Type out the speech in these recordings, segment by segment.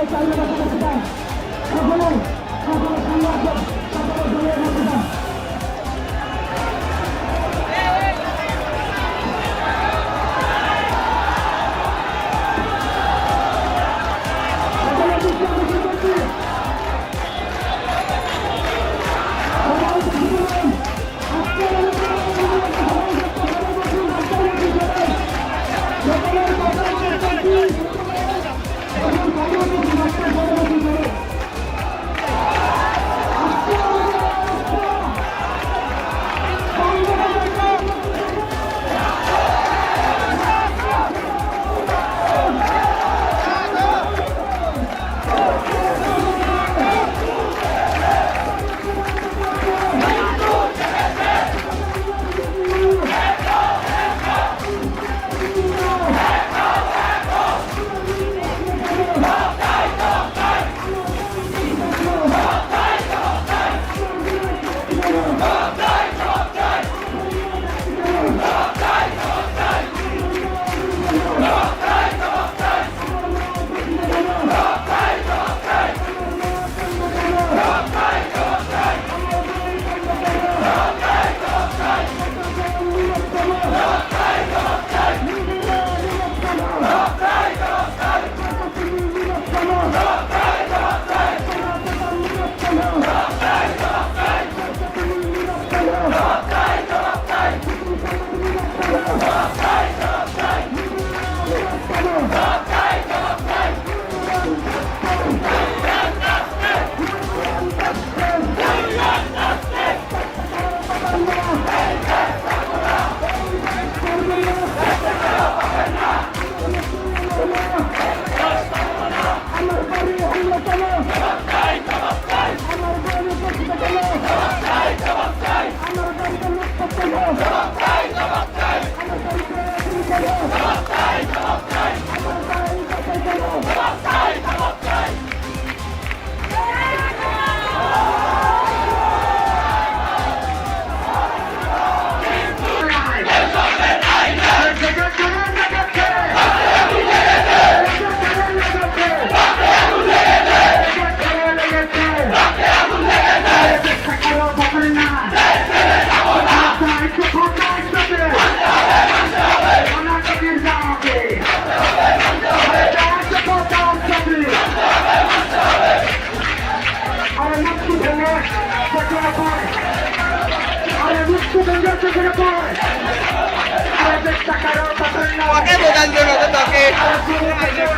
Ale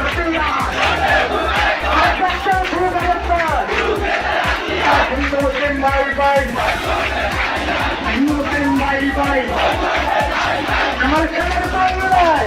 rotyna. Ale tak się próba rota. Minutin bye-bye. Minutin bye-bye. আমার খেলার বাংলায়